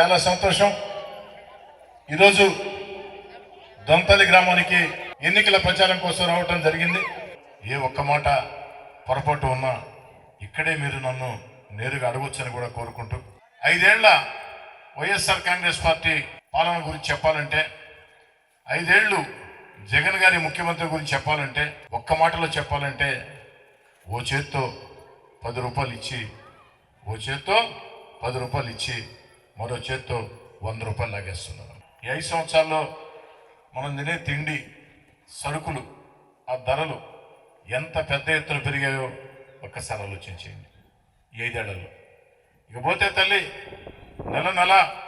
చాలా సంతోషం. ఈరోజు దొంతలి గ్రామానికి ఎన్నికల ప్రచారం కోసం రావటం జరిగింది. ఏ ఒక్క మాట పొరపాటు ఉన్నా ఇక్కడే మీరు నన్ను నేరుగా అడగొచ్చని కూడా కోరుకుంటూ. ఐదేళ్ళ వైఎస్ఆర్ కాంగ్రెస్ పార్టీ పాలన గురించి చెప్పాలంటే ఐదేళ్ళు జగన్ గారి ముఖ్యమంత్రి గురించి చెప్పాలంటే ఒక్క మాటలో చెప్పాలంటే ఓ చేత్తో పది రూపాయలు ఇచ్చి ఓ చేత్తో పది రూపాయలు ఇచ్చి మరో చేత్తో వంద రూపాయలు లాగేస్తున్నారు. ఈ ఐదు సంవత్సరాల్లో మనం తినే తిండి సరుకులు ఆ ధరలు ఎంత పెద్ద ఎత్తున పెరిగాయో ఒక్కసారి ఆలోచించేయండి. ఈ ఐదేళ్ళలో. ఇకపోతే తల్లి నెల నెల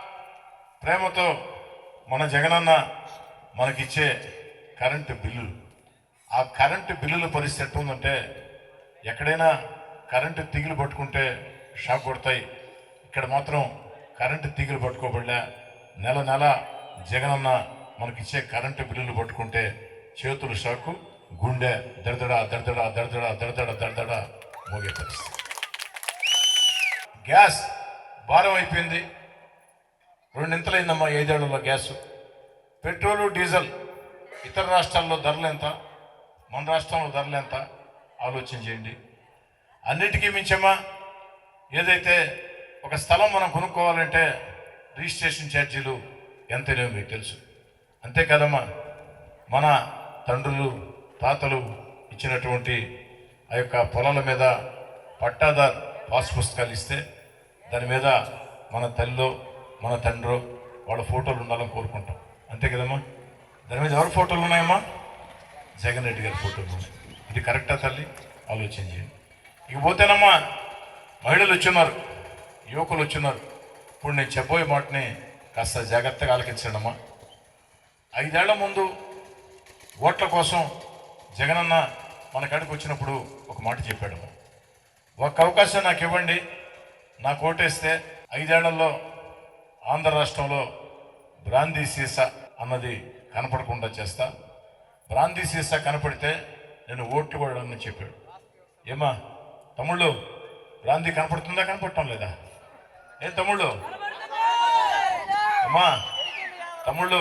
ప్రేమతో మన జగనన్న మనకిచ్చే కరెంటు బిల్లులు. ఆ కరెంటు బిల్లుల పరిస్థితి ఎట్టుందంటే ఎక్కడైనా కరెంటు తీగలు పట్టుకుంటే షాక్ కొడతాయి. ఇక్కడ మాత్రం కరెంటు తీగలు పట్టుకోబడలే నెల నెల జగనన్న మనకిచ్చే కరెంటు బిల్లులు పట్టుకుంటే చేతులు షాకు గుండె దడదడ దడదడ దడదడ దడదడ దడదడ మోగే పరిస్థితి. గ్యాస్ భారం అయిపోయింది. రెండింతలైందమ్మా ఐదేళ్ళలో గ్యాసు. పెట్రోలు డీజిల్ ఇతర రాష్ట్రాల్లో ధరలు ఎంత? మన రాష్ట్రంలో ధరలు ఎంత? ఆలోచన చేయండి. అన్నిటికీ మించమ్మా ఏదైతే ఒక స్థలం మనం కొనుక్కోవాలంటే రిజిస్ట్రేషన్ ఛార్జీలు ఎంతనో మీకు తెలుసు. అంతే కదమ్మా. మన తండ్రులు తాతలు ఇచ్చినటువంటి ఆ యొక్క పొలాల మీద పట్టాదార్ పాస్ పుస్తకాలు ఇస్తే దాని మీద మన తల్లిలో మన తండ్రో వాళ్ళ ఫోటోలు ఉండాలని కోరుకుంటాం. అంతే కదమ్మా. దాని మీద ఎవరి ఫోటోలు ఉన్నాయమ్మా? జగన్ రెడ్డి గారి ఫోటోలు ఉన్నాయి. ఇది కరెక్టా తల్లి? ఆలోచన చేయండి. ఇక పోతేనమ్మా మహిళలు వచ్చున్నారు యువకులు వచ్చినారు. ఇప్పుడు నేను చెప్పబోయే మాటని కాస్త జాగ్రత్తగా ఆలకించండమ్మా. ఐదేళ్ళ ముందు ఓట్ల కోసం జగనన్న మన కాడికి వచ్చినప్పుడు ఒక మాట చెప్పాడు ఒక్క అవకాశం నాకు ఇవ్వండి. నాకు ఓటేస్తే ఐదేళ్ళలో ఆంధ్ర రాష్ట్రంలో బ్రాందీ సీసా అన్నది కనపడకుండా చేస్తా. బ్రాందీ సీసా కనపడితే నేను ఓట్లు కూడా చెప్పాడు. ఏమా తమ్ముళ్ళు బ్రాందీ కనపడుతుందా కనపడటం లేదా? ఏ తమ్ముళ్ళు? అమ్మా తమ్ముళ్ళు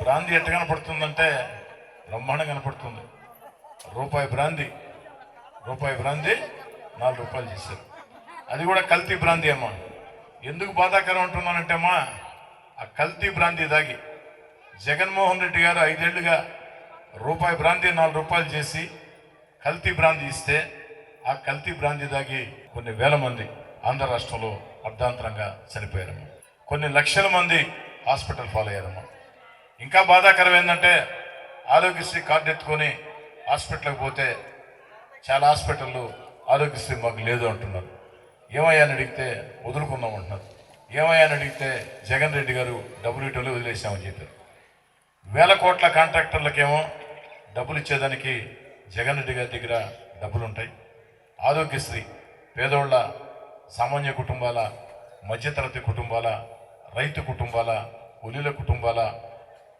బ్రాందీ ఎట్ట కనపడుతుందంటే బ్రహ్మాండం కనపడుతుంది. రూపాయి బ్రాందీ రూపాయి బ్రాంది నాలుగు రూపాయలు చేశారు. అది కూడా కల్తీ బ్రాంది అమ్మా. ఎందుకు బాధాకరం అంటున్నానంటే అమ్మా ఆ కల్తీ బ్రాంది దాగి జగన్మోహన్ రెడ్డి గారు ఐదేళ్ళుగా రూపాయి బ్రాంది నాలుగు రూపాయలు చేసి కల్తీ బ్రాంది ఇస్తే ఆ కల్తీ బ్రాంది దాగి కొన్ని వేల మంది ఆంధ్ర రాష్ట్రంలో అర్ధాంతరంగా చనిపోయారమ్మా. కొన్ని లక్షల మంది హాస్పిటల్ ఫాలో అయ్యారమ్మా ఇంకా బాధాకరం ఏంటంటే ఆరోగ్యశ్రీ కార్డు ఎత్తుకొని హాస్పిటల్కి పోతే చాలా హాస్పిటళ్ళు ఆరోగ్యశ్రీ మాకు లేదు అంటున్నారు. ఏమయ్యా అని అడిగితే వదులుకుందాం అంటున్నారు. ఏమయ్యా అని అడిగితే జగన్ రెడ్డి గారు డబ్బులు ఇటోళ్ళు వదిలేసామని చెప్పారు. వేల కోట్ల కాంట్రాక్టర్లకేమో డబ్బులు ఇచ్చేదానికి జగన్ రెడ్డి గారి దగ్గర డబ్బులు ఉంటాయి ఆరోగ్యశ్రీ పేదోళ్ళ సామాన్య కుటుంబాల మధ్యతరగతి కుటుంబాల రైతు కుటుంబాల ఉలిల కుటుంబాల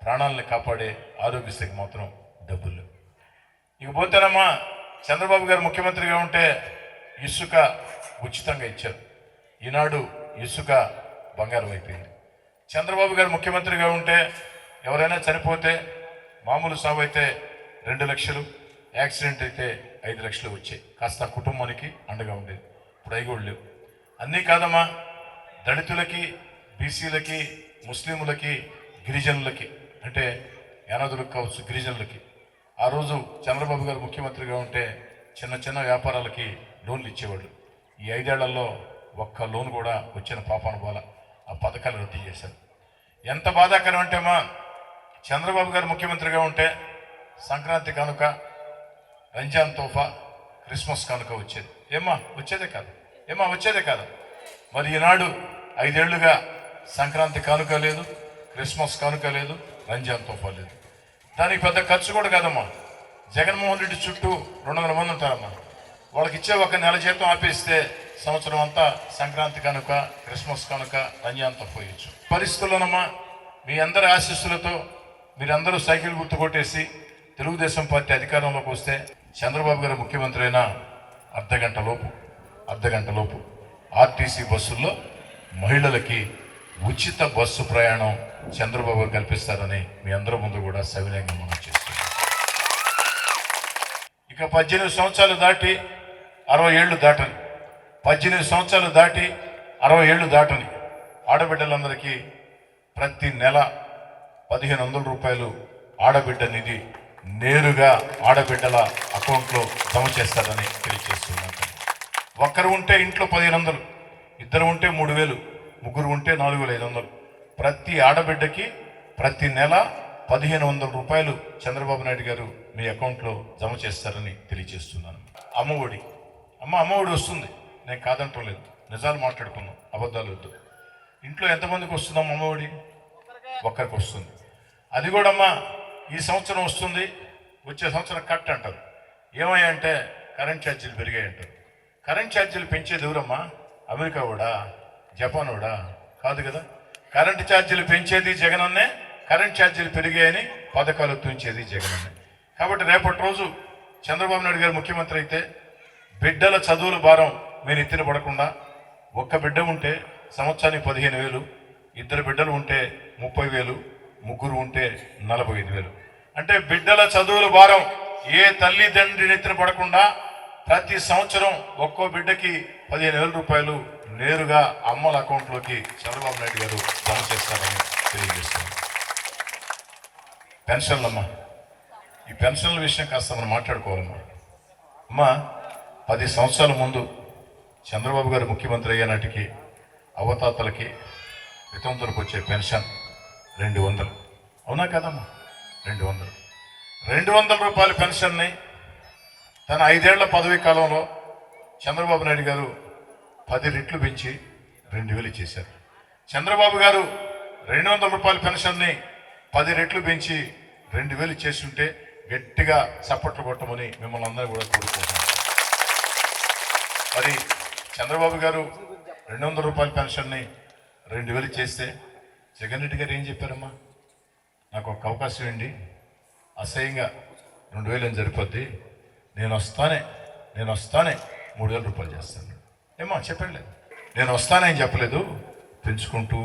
ప్రాణాలను కాపాడే ఆరోగ్యశ్రీకి మాత్రం డబ్బులు. లేవు. ఇక పోతేనమ్మా చంద్రబాబు గారు ముఖ్యమంత్రిగా ఉంటే ఇసుక ఉచితంగా ఇచ్చారు. ఈనాడు ఇసుక బంగారం అయిపోయింది. చంద్రబాబు గారు ముఖ్యమంత్రిగా ఉంటే ఎవరైనా చనిపోతే మామూలు సాగు అయితే రెండు లక్షలు యాక్సిడెంట్ అయితే ఐదు లక్షలు వచ్చాయి. కాస్త కుటుంబానికి అండగా ఉండేది. ఇప్పుడు అవి కూడా లేవు అన్నీ కాదమ్మా. దళితులకి బీసీలకి ముస్లింలకి గిరిజనులకి అంటే యానాదులకు కావచ్చు గిరిజనులకి. ఆ రోజు చంద్రబాబు గారు ముఖ్యమంత్రిగా ఉంటే చిన్న చిన్న వ్యాపారాలకి లోన్లు ఇచ్చేవాళ్ళు. ఈ ఐదేళ్ళలో ఒక్క లోన్ కూడా వచ్చిన పాపాను పోల ఆ పథకాలు రద్దు చేశారు. ఎంత బాధాకరం అంటేమా చంద్రబాబు గారు ముఖ్యమంత్రిగా ఉంటే సంక్రాంతి కనుక రంజాన్ తోఫా క్రిస్మస్ కనుక వచ్చేది. ఏమ్మా వచ్చేదే కాదు. ఏమో వచ్చేదే కాదు. మరి ఈనాడు ఐదేళ్ళుగా సంక్రాంతి కానుక లేదు క్రిస్మస్ కానుక లేదు రంజాన్ తోఫా లేదు. దానికి పెద్ద ఖర్చు కూడా కాదమ్మా. జగన్మోహన్ రెడ్డి చుట్టూ రెండు వందల మంది ఉంటారమ్మా. వాళ్ళకి ఇచ్చే ఒక నెల జీతం ఆపేస్తే సంవత్సరం అంతా సంక్రాంతి కనుక క్రిస్మస్ కనుక రంజాన్తో పోయొచ్చు పరిస్థితుల్లోనమ్మా మీ అందరి ఆశీస్సులతో మీరందరూ సైకిల్ గుర్తు కొట్టేసి తెలుగుదేశం పార్టీ అధికారంలోకి వస్తే చంద్రబాబు గారు ముఖ్యమంత్రి అయిన అర్ధగంట లోపు. అర్ధగంట లోపు ఆర్టీసీ బస్సుల్లో మహిళలకి ఉచిత బస్సు ప్రయాణం చంద్రబాబు కల్పిస్తారని మీ అందరి ముందు కూడా సవినయంగా మనం చేస్తున్నాం. ఇక పద్దెనిమిది సంవత్సరాలు దాటి అరవై ఏళ్ళు దాటని పద్దెనిమిది సంవత్సరాలు దాటి అరవై ఏళ్ళు దాటని ఆడబిడ్డలందరికీ ప్రతి నెల పదిహేను వందల రూపాయలు ఆడబిడ్డ నిధి నేరుగా ఆడబిడ్డల అకౌంట్లో జమ చేస్తారని తెలియజేస్తున్నాను ఒక్కరు ఉంటే ఇంట్లో పదిహేను వందలు ఇద్దరు ఉంటే మూడు వేలు ముగ్గురు ఉంటే నాలుగు వేల ఐదు వందలు. ప్రతి ఆడబిడ్డకి ప్రతి నెల పదిహేను వందల రూపాయలు చంద్రబాబు నాయుడు గారు మీ అకౌంట్లో జమ చేస్తారని తెలియజేస్తున్నాను. అమ్మఒడి అమ్మ అమ్మఒడి వస్తుంది. నేను కాదంటం లేదు. నిజాలు మాట్లాడుకున్నాం అబద్ధాలు వద్దు. ఇంట్లో ఎంతమందికి వస్తుందమ్మా అమ్మఒడి ఒక్కరికి వస్తుంది. అది కూడా అమ్మా ఈ సంవత్సరం వస్తుంది వచ్చే సంవత్సరం కట్ అంటారు. ఏమయ్యా అంటే కరెంట్ ఛార్జీలు పెరిగాయి అంటారు కరెంట్ ఛార్జీలు పెంచేది ఎవరమ్మా? అమెరికా కూడా జపాన్ కూడా కాదు కదా. కరెంటు ఛార్జీలు పెంచేది జగనన్నే కరెంట్ ఛార్జీలు పెరిగాయని పథకాలు తుంచేది జగనన్నే. కాబట్టి రేపటి రోజు చంద్రబాబు నాయుడు గారు ముఖ్యమంత్రి అయితే బిడ్డల చదువుల భారం మీరు ఎత్తిన పడకుండా ఒక్క బిడ్డ ఉంటే సంవత్సరానికి పదిహేను వేలు ఇద్దరు బిడ్డలు ఉంటే ముప్పై వేలు ముగ్గురు ఉంటే నలభై ఐదు వేలు. అంటే బిడ్డల చదువుల భారం ఏ తల్లిదండ్రి నెత్తిన పడకుండా ప్రతి సంవత్సరం ఒక్కో బిడ్డకి పదిహేను వేల రూపాయలు నేరుగా అమ్మల అకౌంట్లోకి చంద్రబాబు నాయుడు గారు జమ చేస్తారని తెలియజేస్తున్నారు పెన్షన్లమ్మా ఈ పెన్షన్ల విషయం కాస్త మనం మాట్లాడుకోవాలమ్మా. అమ్మా పది సంవత్సరాల ముందు చంద్రబాబు గారు ముఖ్యమంత్రి అయ్యే నాటికి అవతాతలకి వితంతులకు వచ్చే పెన్షన్ రెండు వందలు. అవునా కదమ్మా? రెండు వందలు. రెండు వందల రూపాయల పెన్షన్ని తన ఐదేళ్ళ పదవీ కాలంలో చంద్రబాబు నాయుడు గారు పది రెట్లు పెంచి రెండు వేలు చేశారు చంద్రబాబు గారు రెండు వందల రూపాయల పెన్షన్ని పది రెట్లు పెంచి రెండు వేలు చేస్తుంటే గట్టిగా చప్పట్లు కొట్టమని మిమ్మల్ని అందరూ కూడా కోరుకుంటున్నాను మరి చంద్రబాబు గారు రెండు వందల రూపాయల పెన్షన్ని రెండు వేలు చేస్తే జగన్ రెడ్డి గారు ఏం చెప్పారమ్మా? నాకు ఒక అవకాశం ఏంటి అసహ్యంగా రెండు వేలు ఏం సరిపోద్ది నేను వస్తానే నేను వస్తానే మూడు వేల రూపాయలు చేస్తాను. ఏమో చెప్పలేదు నేను వస్తానని చెప్పలేదు. పెంచుకుంటూ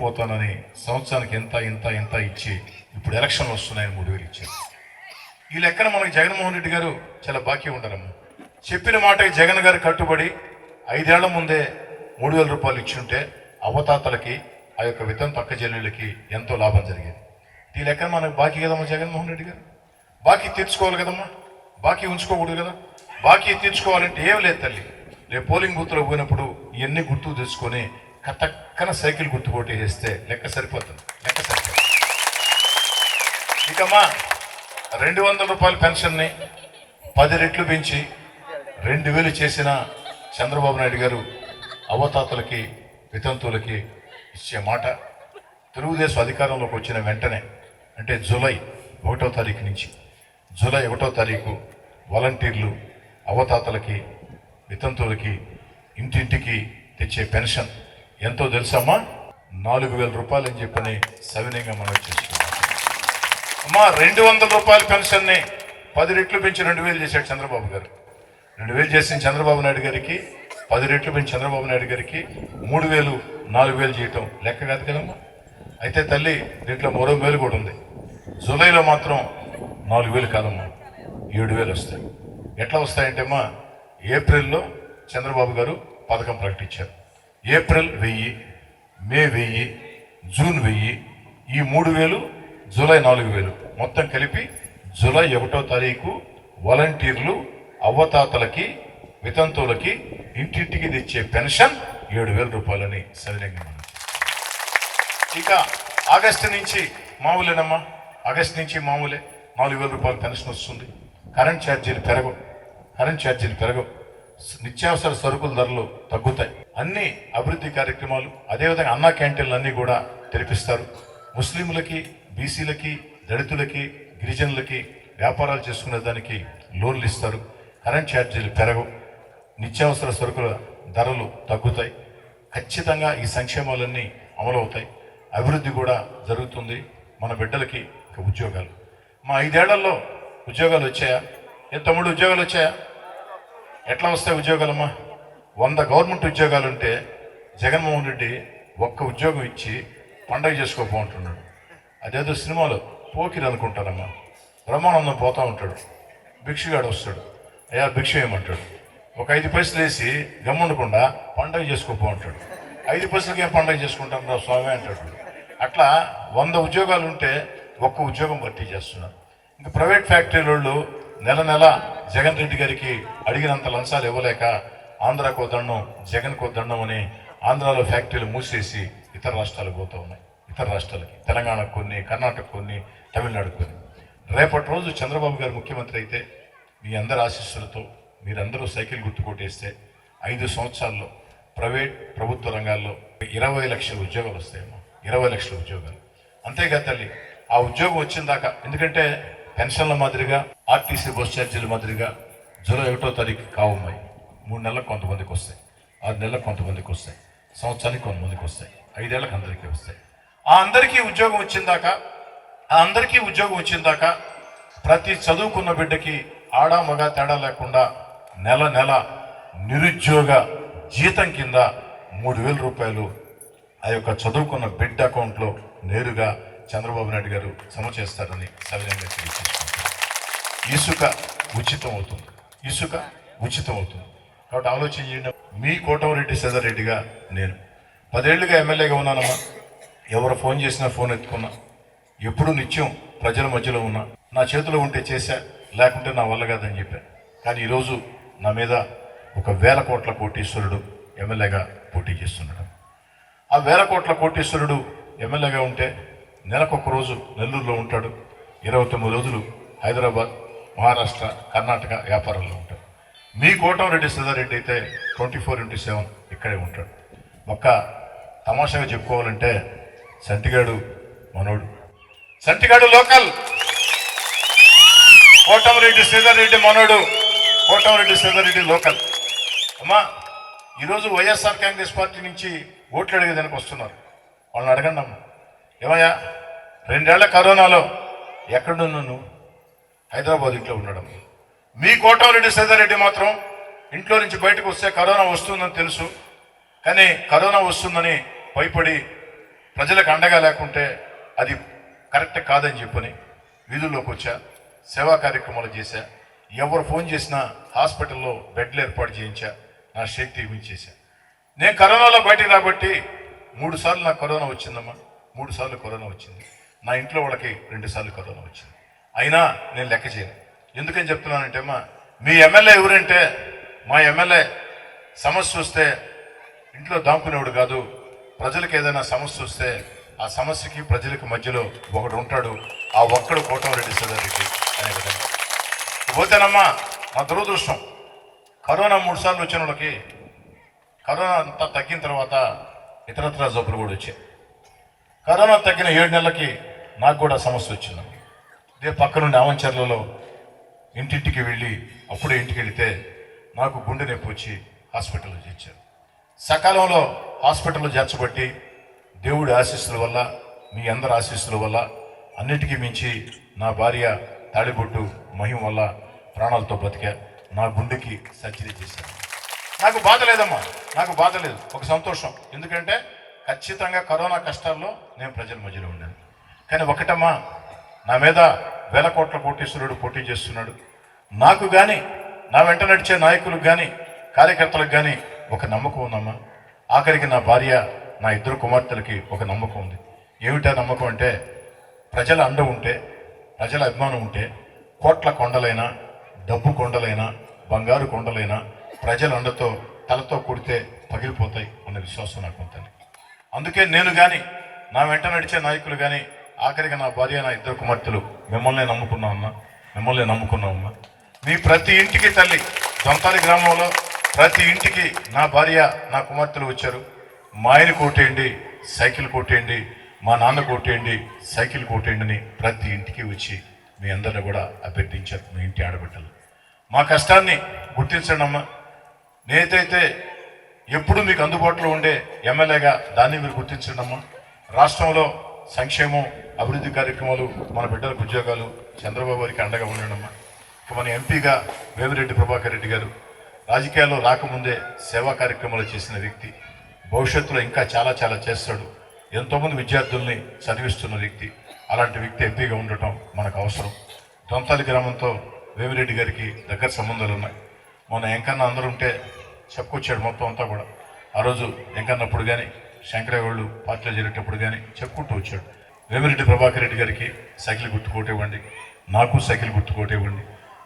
పోతానని సంవత్సరానికి ఎంత ఇంత ఇంత ఇచ్చి ఇప్పుడు ఎలక్షన్లు వస్తున్నాయని మూడు వేలు ఇచ్చారు. ఈ లెక్కన మనకి జగన్మోహన్ రెడ్డి గారు చాలా బాకీ ఉండాలమ్మా. చెప్పిన మాటకి జగన్ గారు కట్టుబడి ఐదేళ్ళ ముందే మూడు వేల రూపాయలు ఇచ్చుంటే అవతాతలకి ఆ యొక్క వితం పక్క చెల్లెళ్ళకి ఎంతో లాభం జరిగేది. ఈ లెక్కన మనకు బాకీ కదమ్మా జగన్మోహన్ రెడ్డి గారు? బాకీ తీర్చుకోవాలి కదమ్మా? బాకీ ఉంచుకోకూడదు కదా? బాకీ తీర్చుకోవాలంటే ఏం లేదు తల్లి. రేపు పోలింగ్ బూత్లో పోయినప్పుడు ఇవన్నీ గుర్తు తెచ్చుకొని కటక్కన సైకిల్ గుర్తు చేస్తే లెక్క సరిపోతుంది. లెక్క సరిపోతుంది. ఇకమ్మా రెండు వందల రూపాయల పెన్షన్ని పది రెట్లు పెంచి రెండు వేలు చేసిన చంద్రబాబు నాయుడు గారు అవతాతలకి వితంతువులకి ఇచ్చే మాట తెలుగుదేశం అధికారంలోకి వచ్చిన వెంటనే అంటే జూలై ఒకటో తారీఖు నుంచి. జూలై ఒకటో తారీఖు వాలంటీర్లు అవతాతలకి వితంతువులకి ఇంటింటికి తెచ్చే పెన్షన్. ఎంతో తెలుసమ్మా? నాలుగు వేల రూపాయలు అని చెప్పని సవినయంగా మనం చేసుకున్నాం అమ్మా రెండు వందల రూపాయల పెన్షన్ని పది రెట్లు పెంచి రెండు వేలు చేశాడు చంద్రబాబు గారు. రెండు వేలు చేసిన చంద్రబాబు నాయుడు గారికి పది రెట్లు పెంచి చంద్రబాబు నాయుడు గారికి మూడు వేలు నాలుగు వేలు చేయటం లెక్క కాదు కదమ్మా. అయితే తల్లి దీంట్లో మరో వేలు కూడా ఉంది. జూలైలో మాత్రం నాలుగు వేలు కాదమ్మా. ఏడు వేలు వస్తాయి. ఎట్లా వస్తాయంటే అమ్మా ఏప్రిల్లో చంద్రబాబు గారు పథకం ప్రకటించారు. ఏప్రిల్ వెయ్యి మే వెయ్యి జూన్ వెయ్యి ఈ మూడు వేలు జూలై నాలుగు వేలు. మొత్తం కలిపి జూలై ఒకటో తారీఖు వాలంటీర్లు అవ్వతాతలకి వితంతువులకి ఇంటింటికి తెచ్చే పెన్షన్ ఏడు వేల రూపాయలని సరిగ్గా ఇక ఆగస్టు నుంచి మామూలేనమ్మా. ఆగస్టు నుంచి మామూలే. నాలుగు వేల రూపాయలు పెన్షన్ వస్తుంది. కరెంట్ ఛార్జీలు పెరగవు. కరెంట్ ఛార్జీలు పెరగవు. నిత్యావసర సరుకుల ధరలు తగ్గుతాయి. అన్ని అభివృద్ధి కార్యక్రమాలు అదేవిధంగా అన్నా క్యాంటీన్లు అన్నీ కూడా తెరిపిస్తారు. ముస్లింలకి బీసీలకి దళితులకి గిరిజనులకి వ్యాపారాలు చేసుకునే దానికి లోన్లు ఇస్తారు. కరెంట్ ఛార్జీలు పెరగవు. నిత్యావసర సరుకుల ధరలు తగ్గుతాయి. ఖచ్చితంగా ఈ సంక్షేమాలన్నీ అమలవుతాయి. అభివృద్ధి కూడా జరుగుతుంది. మన బిడ్డలకి ఉద్యోగాలు. మా ఐదేళ్ళలో ఉద్యోగాలు వచ్చాయా? ఏ తమ్ముడు ఉద్యోగాలు వచ్చాయా? ఎట్లా వస్తాయి ఉద్యోగాలమ్మా? వంద గవర్నమెంట్ ఉద్యోగాలు ఉంటే జగన్మోహన్ రెడ్డి ఒక్క ఉద్యోగం ఇచ్చి పండగ చేసుకోపోంటున్నాడు అదేదో సినిమాలో పోకిరి అనుకుంటారమ్మా. బ్రహ్మానందం పోతా ఉంటాడు. భిక్షగాడు వస్తాడు. అయ్యా భిక్ష ఏమంటాడు? ఒక ఐదు పైసలు వేసి గమ్ముండకుండా పండగ చేసుకోపో అంటాడు ఐదు పైసలకి ఏం పండగ చేసుకుంటాను రా స్వామి అంటాడు. అట్లా వంద ఉద్యోగాలు ఉంటే ఒక్క ఉద్యోగం భర్తీ చేస్తున్నారు ఇంకా ప్రైవేట్ ఫ్యాక్టరీ వాళ్ళు నెల నెల జగన్ రెడ్డి గారికి అడిగినంత లంచాలు ఇవ్వలేక ఆంధ్రాకు దండం జగన్కు దండం అని ఆంధ్రాలో ఫ్యాక్టరీలు మూసేసి ఇతర రాష్ట్రాలకు పోతూ ఉన్నాయి. ఇతర రాష్ట్రాలకి. తెలంగాణకు కొన్ని కర్ణాటక కొన్ని తమిళనాడుకు కొన్ని. రేపటి రోజు చంద్రబాబు గారు ముఖ్యమంత్రి అయితే మీ అందరి ఆశీస్సులతో మీరందరూ సైకిల్ గుర్తు కొట్టేస్తే ఐదు సంవత్సరాల్లో ప్రైవేట్ ప్రభుత్వ రంగాల్లో ఇరవై లక్షల ఉద్యోగాలు వస్తాయమ్మా. ఇరవై లక్షల ఉద్యోగాలు. అంతేగా తల్లి ఆ ఉద్యోగం వచ్చిన దాకా ఎందుకంటే పెన్షన్ల మాదిరిగా ఆర్టీసీ బస్ ఛార్జీల మాదిరిగా జూలై ఒకటో తారీఖు కావమ్మాయి మూడు నెలలకు కొంతమందికి వస్తాయి. ఆరు నెలలకు కొంతమందికి వస్తాయి. సంవత్సరానికి కొంతమందికి వస్తాయి. ఐదేళ్ళకు అందరికీ వస్తాయి. ఆ అందరికీ ఉద్యోగం వచ్చిన దాకా ఆ అందరికీ ఉద్యోగం వచ్చిన దాకా ప్రతి చదువుకున్న బిడ్డకి ఆడ మగ తేడా లేకుండా నెల నెల నిరుద్యోగ జీతం కింద మూడు వేల రూపాయలు ఆ యొక్క చదువుకున్న బిడ్డ అకౌంట్లో నేరుగా చంద్రబాబు నాయుడు గారు సమ చేస్తారని సవినయంగా తెలియజేసుకుంటారు ఇసుక ఉచితం అవుతుంది ఇసుక ఉచితం అవుతుంది కాబట్టి ఆలోచన చేయండి. మీ కోటమరెడ్డి రెడ్డిగా నేను. పదేళ్ళుగా ఎమ్మెల్యేగా ఉన్నానమ్మా. ఎవరు ఫోన్ చేసినా ఫోన్ ఎత్తుకున్నా. ఎప్పుడు నిత్యం ప్రజల మధ్యలో ఉన్నా. నా చేతిలో ఉంటే చేశా లేకుంటే నా వల్ల కాదని చెప్పా. కానీ ఈరోజు నా మీద ఒక వేల కోట్ల కోటీశ్వరుడు ఎమ్మెల్యేగా పోటీ చేస్తున్నాడు. ఆ వేల కోట్ల కోటీశ్వరుడు ఎమ్మెల్యేగా ఉంటే నెలకొక రోజు నెల్లూరులో ఉంటాడు. ఇరవై తొమ్మిది రోజులు హైదరాబాద్ మహారాష్ట్ర కర్ణాటక వ్యాపారంలో ఉంటాడు. మీ కోటంరెడ్డి సిద్ధారెడ్డి అయితే ట్వంటీ ఫోర్ ఇంటూ సెవెన్ ఇక్కడే ఉంటాడు. ఒక్క తమాషాగా చెప్పుకోవాలంటే సంటిగాడు మనోడు. సంటిగాడు లోకల్. కోటంరెడ్డి శ్రీధర్రెడ్డి మనోడు. కోటంరెడ్డి శ్రీధర్రెడ్డి లోకల్. అమ్మా ఈరోజు వైఎస్ఆర్ కాంగ్రెస్ పార్టీ నుంచి ఓట్లు అడిగేదానికి వస్తున్నారు. వాళ్ళని అడగండి అమ్మా ఏమయ్యా రెండేళ్ళ కరోనాలో ఎక్కడున్నావు నువ్వు హైదరాబాద్ ఇంట్లో ఉండడం. మీ కోటమిరెడ్డి సీతారెడ్డి మాత్రం ఇంట్లో నుంచి బయటకు వస్తే కరోనా వస్తుందని తెలుసు. కానీ కరోనా వస్తుందని భయపడి ప్రజలకు అండగా లేకుంటే అది కరెక్ట్ కాదని చెప్పని వీధుల్లోకి వచ్చా సేవా కార్యక్రమాలు చేశా ఎవరు ఫోన్ చేసినా హాస్పిటల్లో బెడ్లు ఏర్పాటు చేయించా నా శక్తి మించేశా. నేను కరోనాలో బయటికి రాబట్టి మూడు సార్లు నాకు కరోనా వచ్చిందమ్మా. మూడు సార్లు కరోనా వచ్చింది. నా ఇంట్లో వాళ్ళకి రెండు సార్లు కరోనా వచ్చింది. అయినా నేను లెక్క చేయను. ఎందుకని చెప్తున్నానంటే అమ్మా మీ ఎమ్మెల్యే ఎవరంటే మా ఎమ్మెల్యే సమస్య వస్తే ఇంట్లో దాంకునేవాడు కాదు. ప్రజలకు ఏదైనా సమస్య వస్తే ఆ సమస్యకి ప్రజలకు మధ్యలో ఒకడు ఉంటాడు. ఆ ఒక్కడు కోటమిరెడ్డి సుధారెడ్డి అనే విధంగా. పోతేనమ్మా నా దురదృష్టం. కరోనా మూడు సార్లు వచ్చిన వాళ్ళకి కరోనా అంతా తగ్గిన తర్వాత ఇతరత్ర జబ్బులు కూడా వచ్చాయి. కరోనా తగ్గిన ఏడు నెలలకి నాకు కూడా సమస్య వచ్చింది. ఇదే పక్కనుండి ఆమంచర్లలో ఇంటింటికి వెళ్ళి అప్పుడే ఇంటికి వెళితే నాకు గుండె నొప్పి వచ్చి హాస్పిటల్లో చేర్చారు. సకాలంలో హాస్పిటల్లో చేర్చబట్టి దేవుడి ఆశీస్సుల వల్ల మీ అందరి ఆశీస్సుల వల్ల అన్నిటికీ మించి నా భార్య తాడిబొట్టు మహిమ వల్ల ప్రాణాలతో బతికా నా గుండెకి సర్జరీ చేశారు. నాకు బాధ లేదమ్మా. నాకు బాధ లేదు. ఒక సంతోషం. ఎందుకంటే ఖచ్చితంగా కరోనా కష్టాల్లో నేను ప్రజల మధ్యలో ఉన్నాను. కానీ ఒకటమ్మా నా మీద వేల కోట్ల కోటీశ్వరుడు పోటీ చేస్తున్నాడు. నాకు కానీ నా వెంట నడిచే నాయకులకు కానీ కార్యకర్తలకు కానీ ఒక నమ్మకం ఉందమ్మా. ఆఖరికి నా భార్య నా ఇద్దరు కుమార్తెలకి ఒక నమ్మకం ఉంది. ఏమిటా నమ్మకం అంటే ప్రజల అండ ఉంటే ప్రజల అభిమానం ఉంటే కోట్ల కొండలైనా డబ్బు కొండలైనా బంగారు కొండలైనా ప్రజల అండతో తలతో కొడితే పగిలిపోతాయి అన్న విశ్వాసం నాకు ఉంటుంది అందుకే నేను కానీ నా వెంట నడిచే నాయకులు కానీ ఆఖరికి నా భార్య నా ఇద్దరు కుమార్తెలు మిమ్మల్ని నమ్ముకున్నామన్నా మిమ్మల్ని నమ్ముకున్నామన్నా మీ ప్రతి ఇంటికి తల్లి దొంతాలి గ్రామంలో ప్రతి ఇంటికి నా భార్య నా కుమార్తెలు వచ్చారు. మా ఆయన కొట్టేయండి సైకిల్ కొట్టేయండి మా నాన్న కొట్టేయండి సైకిల్ కొట్టేయండి అని ప్రతి ఇంటికి వచ్చి మీ అందరిని కూడా అభ్యర్థించారు. మీ ఇంటి ఆడబిడ్డలు. మా కష్టాన్ని గుర్తించండి అమ్మా. నేనైతే ఎప్పుడు మీకు అందుబాటులో ఉండే ఎమ్మెల్యేగా దాన్ని మీరు గుర్తించడము? రాష్ట్రంలో సంక్షేమం అభివృద్ధి కార్యక్రమాలు మన బిడ్డలకు ఉద్యోగాలు చంద్రబాబు గారికి అండగా ఉండడమ్మా ఇక మన ఎంపీగా వేమిరెడ్డి ప్రభాకర్ రెడ్డి గారు రాజకీయాల్లో రాకముందే సేవా కార్యక్రమాలు చేసిన వ్యక్తి భవిష్యత్తులో ఇంకా చాలా చాలా చేస్తాడు. ఎంతోమంది విద్యార్థుల్ని చదివిస్తున్న వ్యక్తి అలాంటి వ్యక్తి ఎంపీగా ఉండటం మనకు అవసరం. దొంతాలి గ్రామంతో వేమిరెడ్డి గారికి దగ్గర సంబంధాలు ఉన్నాయి మన ఎంకన్నా అందరూ ఉంటే చెప్పుకొచ్చాడు మొత్తం అంతా కూడా. ఆ రోజు ఎంకన్నప్పుడు కానీ శంకరయ్య వాళ్ళు పార్టీలో జరిగేటప్పుడు కానీ చెప్పుకుంటూ వచ్చాడు. వేమిరెడ్డి ప్రభాకర్ రెడ్డి గారికి సైకిల్ గుర్తుకోటివ్వండి. నాకు సైకిల్ గుర్తుకోటివ్వండి.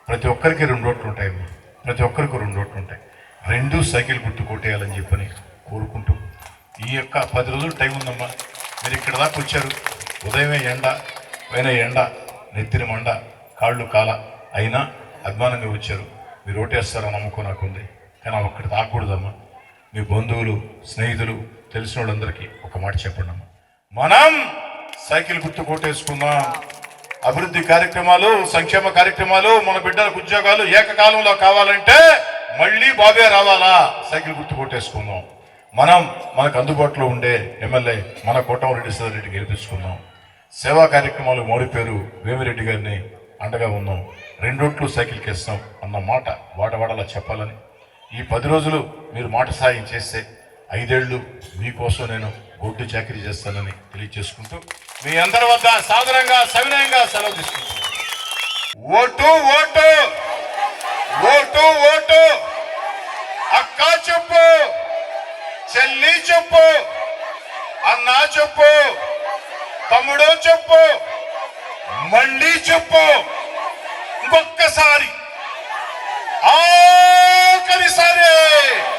ప్రతి ఒక్కరికి రెండు రోట్లు ఉంటాయమ్మా. ప్రతి ఒక్కరికి రెండు రోట్లు ఉంటాయి. రెండు సైకిల్ గుర్తుకోటేయాలని చెప్పని కోరుకుంటూ ఈ యొక్క పది రోజులు టైం ఉందమ్మా. మీరు ఇక్కడ దాకా వచ్చారు. ఉదయమే ఎండ పైన ఎండ నెత్తిన మండ కాళ్ళు కాల అయినా అభిమానంగా వచ్చారు. మీరు ఓటేస్తారని నమ్మకం నాకుంది. కానీ ఒక్కటి తాకూడదమ్మా. మీ బంధువులు స్నేహితులు తెలిసిన వాళ్ళందరికీ ఒక మాట చెప్పండి అమ్మా మనం సైకిల్ గుర్తు కొట్టేసుకుందాం. అభివృద్ధి కార్యక్రమాలు సంక్షేమ కార్యక్రమాలు మన బిడ్డలకు ఉద్యోగాలు ఏకకాలంలో కావాలంటే మళ్ళీ బాబే రావాలా? సైకిల్ గుర్తు కొట్టేసుకుందాం. మనం మనకు అందుబాటులో ఉండే ఎమ్మెల్యే మన కోటమరెడ్డి రెడ్డి గెలిపించుకుందాం. సేవా కార్యక్రమాలు మోడీ పేరు వేమిరెడ్డి గారిని అండగా ఉన్నాం రెండోట్లు సైకిల్కి ఇస్తాం అన్న మాట వాడవాడలా చెప్పాలని ఈ పది రోజులు మీరు మాట సాయం చేస్తే ఐదేళ్ళు మీకోసం నేను గొడ్డు చాకరీ చేస్తానని తెలియజేసుకుంటూ మీ అందరి వద్ద సాధారణంగా సవినయంగా సెలవు తీసుకుంటున్నాను. Vote vote! Vote vote! అక్క చెప్పు! చెల్లి చెప్పు! అన్న చెప్పు! తమ్ముడు చెప్పు! మళ్ళీ చెప్పు! ఇంకొక్కసారి Camisarei!